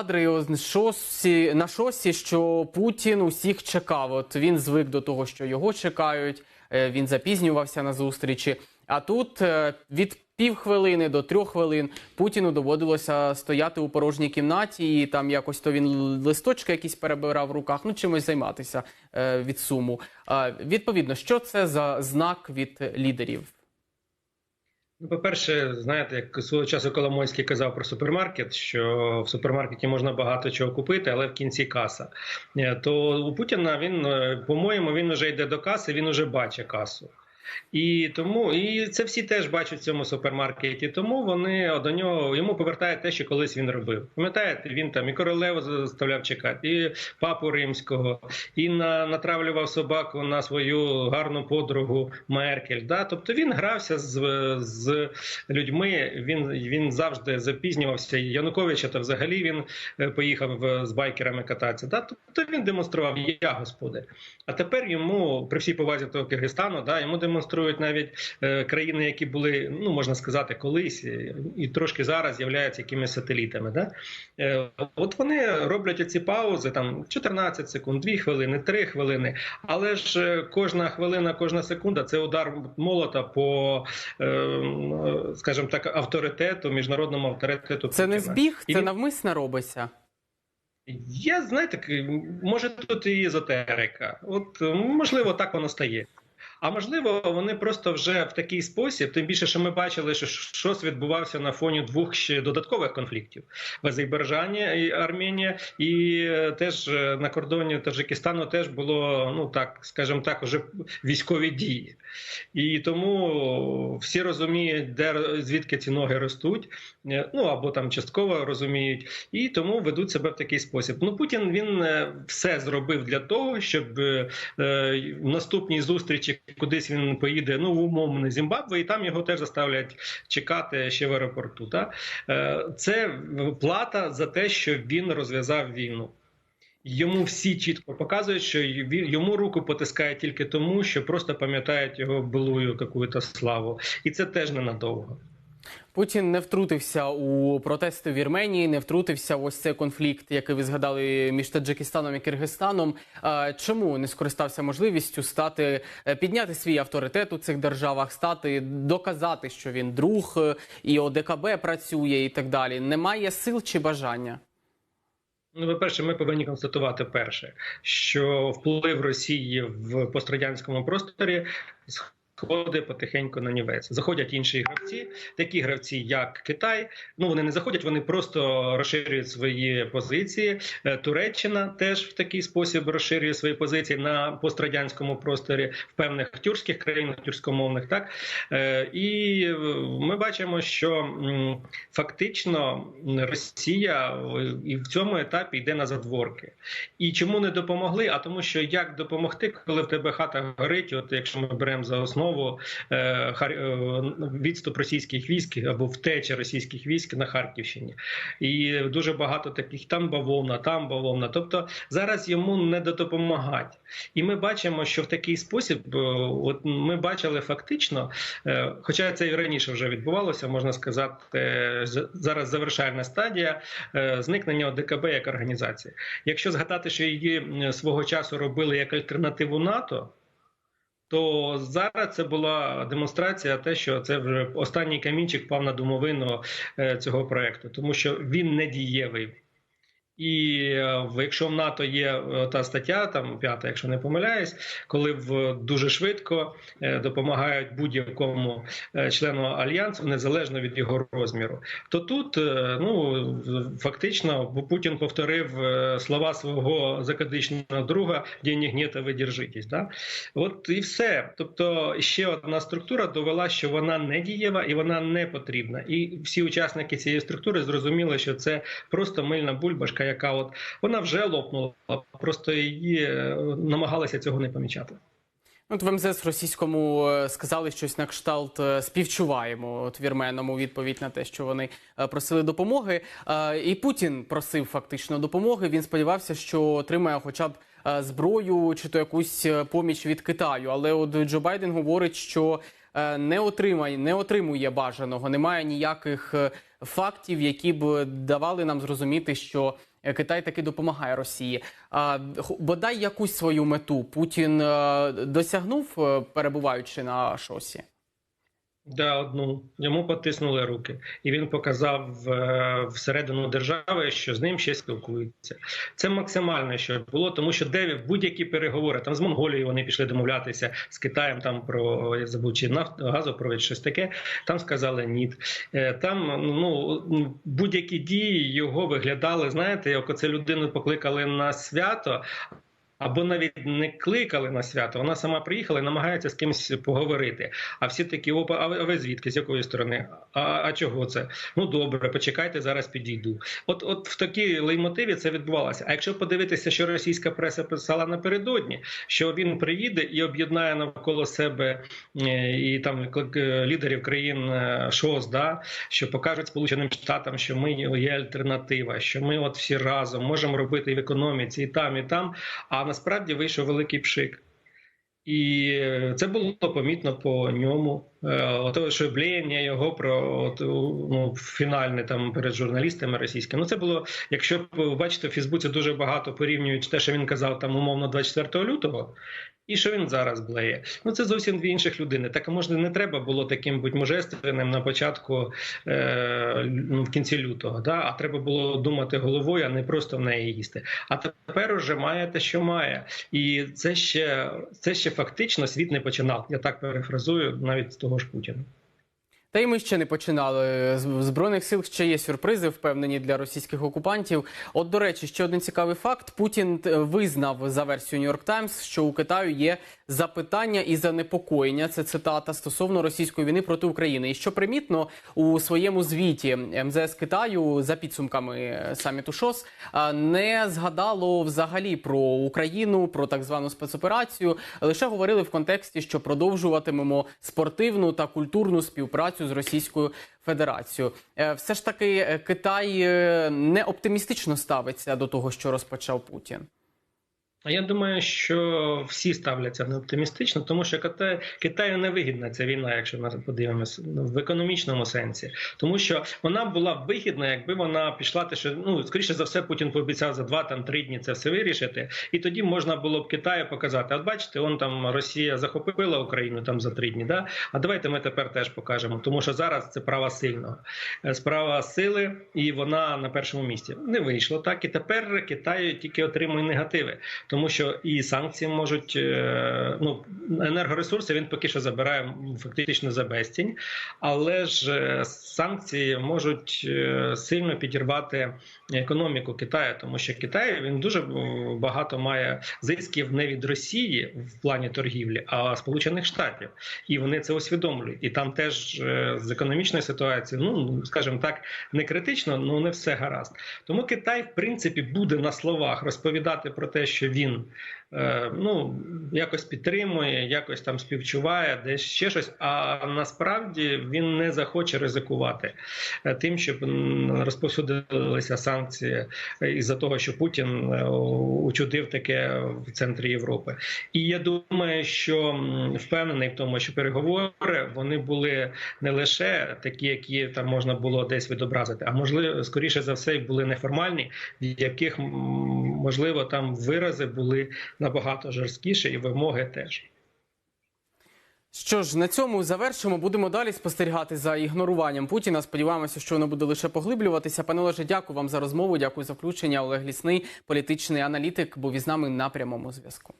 Кадри шосі, на шосі, що Путін усіх чекав. От він звик до того, що його чекають. е, Він запізнювався на зустрічі. А тут е, від півхвилини до трьох хвилин Путіну доводилося стояти у порожній кімнаті, і там якось то він листочки якісь перебирав в руках, ну чимось займатися е, від суму. Відповідно, що це за знак від лідерів? Ну, по-перше, знаєте, як свого часу Коломойський казав про супермаркет, що в супермаркеті можна багато чого купити, але в кінці каса. Е, То у Путіна він, е, по-моєму, він вже йде до каси, він вже бачить касу. І тому і це всі теж бачать в цьому супермаркеті. Тому вони до нього йому повертають те, що колись він робив. Пам'ятаєте, він там і королеву заставляв чекати, і папу римського, і на, натравлював собаку на свою гарну подругу Меркель. Да? Тобто він грався з, з людьми. Він він завжди запізнювався. Януковича то взагалі він е, поїхав е, з байкерами кататися. Да? Тобто він демонстрував я господи. А тепер йому при всій повазі до Киргизстану, да, йому демонструють навіть е, країни, які були, ну можна сказати, колись е, і трошки зараз являються якимись сателітами. Да? Е, от вони роблять ці паузи там 14 секунд, 2 хвилини, 3 хвилини. Але ж кожна хвилина, кожна секунда це удар молота по, е, скажімо так, авторитету, міжнародному авторитету. Це не збіг, це навмисно робиться. я знаєте, може тут і езотерика. От можливо, так воно стає. А можливо, вони просто вже в такий спосіб, тим більше, що ми бачили, що щось відбувався на фоні двох ще додаткових конфліктів в Азербайджані і Арменія, і е, теж е, на кордоні Таджикистану теж було, ну так скажімо так, уже військові дії. І тому всі розуміють, де звідки ці ноги ростуть, е, ну або там частково розуміють, і тому ведуть себе в такий спосіб. Ну Путін він все зробив для того, щоб в наступній зустрічі кудись він поїде, ну в умовне Зімбабве, і там його теж заставлять чекати ще в аеропорту. Та? Е, Це плата за те, що він розв'язав війну. Йому всі чітко показують, що йому руку потискає тільки тому, що просто пам'ятають його былую якусь славу, і це теж ненадовго. Путін не втрутився у протести в Вірменії, не втрутився в ось цей конфлікт, який ви згадали між Таджикистаном і Киргизстаном. Чому не скористався можливістю стати е, підняти свій авторитет у цих державах, стати доказати, що він друг е, і ОДКБ працює, і так далі? Немає сил чи бажання? Ну, по-перше, ми повинні констатувати перше, що вплив Росії в пострадянському просторі сходить потихеньку на нівець. Заходять інші гравці, такі гравці, як Китай. Ну вони не заходять, вони просто розширюють свої позиції. Е, Туреччина теж в такий спосіб розширює свої позиції на пострадянському просторі в певних тюркських країнах, тюркськомовних, так Е, і е, ми бачимо, що фактично Росія і в цьому етапі йде на задворки. І чому не допомогли? А тому, що як допомогти, коли в тебе хата горить, от якщо ми беремо за основу е, Хар- е, відступ російських військ або втеча російських військ на Харківщині, і дуже багато таких там бавовна, там бавовна. Тобто зараз йому не допомагати. І ми бачимо, що в такий спосіб, е, от ми бачили фактично, е, хоча це і раніше вже відбувалося, можна сказати, е, зараз завершальна стадія е, зникнення ОДКБ як організації. Якщо згадати, що її свого часу робили як альтернативу НАТО. То зараз це була демонстрація, те, що це вже останній камінчик впав на домовину е, цього проекту, тому що він не дієвий. І е, якщо в НАТО є е, та стаття, там п'ята, якщо не помиляюсь, коли в дуже швидко е, допомагають будь-якому члену альянсу, незалежно від його розміру, то тут ну фактично Путін повторив слова свого закадичного друга «Денег нет, а ви держитесь». Да? От і все. Тобто ще одна структура довела, що вона не дієва і вона не потрібна. І всі учасники цієї структури зрозуміли, що це просто мильна бульбашка, яка от вона вже лопнула, просто її е, намагалися цього не помічати. От в МЗС російському е, сказали щось на кшталт е, співчуваємо от вірменам відповідь на те, що вони просили допомоги. І Путін просив фактично допомоги. Він сподівався, що отримає хоча б зброю чи то якусь поміч від Китаю. Але от Джо Байден говорить, що не отримає, не отримує бажаного, немає ніяких фактів, які б давали нам зрозуміти, що Китай таки допомагає Росії. А бодай якусь свою мету Путін е, досягнув, е, перебуваючи на шосі. Да, одну йому потиснули руки, і він показав е, всередину держави, що з ним ще спілкуються. Це максимально, що було, тому що де будь-які переговори там з Монголією вони пішли домовлятися з Китаєм. Там про я забув, чи нафт газопровід, щось таке. Там сказали ні. Е, Там ну будь-які дії його виглядали. Знаєте, як оце людину покликали на свято. Або навіть не кликали на свято, вона сама приїхала і намагається з кимось поговорити. А всі такі, опа, а ви, звідки? З якої сторони? А, а чого це? Ну добре, почекайте, зараз підійду. От, от в такій леймотиві це відбувалося. А якщо подивитися, що російська преса писала напередодні, що він приїде і об'єднає навколо себе е, і там е, лідерів країн е, ШОС, да, що покажуть Сполученим Штатам, що ми є альтернатива, що ми от всі разом можемо робити в економіці, і там, і там. А насправді вийшов великий пшик. І е, це було помітно по ньому. Е, Ото шоблення його про от, ну, фінальне там перед журналістами російськими. Ну це було, якщо ви бачите, в Фейсбуці дуже багато порівнюють те, що він казав там умовно 24 лютого, і що він зараз блеє. Ну це зовсім дві інших людини. Так може не треба було таким будь мужественним на початку е, ну, в кінці лютого. Да? А треба було думати головою, а не просто в неї їсти. А тепер уже має те, що має, і це ще це ще фактично світ не починав. Я так перефразую навіть того ж Путіна. Та й ми ще не починали. В збройних сил ще є сюрпризи, впевнені для російських окупантів. От, до речі, ще один цікавий факт: Путін е, визнав за версією Нью-Йорк Таймс, що у Китаю є запитання і занепокоєння. Це цитата стосовно російської війни проти України. І що примітно у своєму звіті МЗС Китаю за підсумками е, саміту ШОС е, не згадало взагалі про Україну, про так звану спецоперацію. Лише говорили в контексті, що продовжуватимемо спортивну та культурну співпрацю з Російською Федерацією. Е, Все ж таки, е, Китай е, не оптимістично ставиться до того, що розпочав Путін. А я думаю, що всі ставляться не оптимістично, тому що Китаю не вигідна ця війна, якщо ми подивимося ну, в економічному сенсі, тому що вона була б вигідна, якби вона пішла, те, що ну скоріше за все, Путін пообіцяв за два там три дні це все вирішити, і тоді можна було б Китаю показати. От бачите, он там Росія захопила Україну там за три дні. Да, а давайте ми тепер теж покажемо, тому що зараз це права сильного, Е, справа сили, і вона на першому місці не вийшло так. І тепер Китай тільки отримує негативи тому що і санкції можуть е, ну енергоресурси він поки що забирає фактично за безцінь, але ж е, санкції можуть е, сильно підірвати економіку Китаю, тому що Китай він дуже багато має зисків не від Росії в плані торгівлі, а Сполучених Штатів, і вони це усвідомлюють. І там теж з економічної ситуації, ну скажімо так, не критично, ну не все гаразд. Тому Китай, в принципі, буде на словах розповідати про те, що він він ну якось підтримує, якось там співчуває, десь ще щось. А насправді він не захоче ризикувати тим, щоб розповсюдилися санкції із за того, що Путін учудив таке в центрі Європи. І я думаю, що впевнений в тому, що переговори вони були не лише такі, які там можна було десь відобразити, а можливо, скоріше за все, були неформальні, в яких можливо там вирази були набагато жорсткіші, і вимоги теж. Що ж, на цьому завершимо. Будемо далі спостерігати за ігноруванням Путіна. Сподіваємося, що воно буде лише поглиблюватися. Пане Олеже, дякую вам за розмову. Дякую за включення. Олег Лісний, політичний аналітик, був із нами на прямому зв'язку.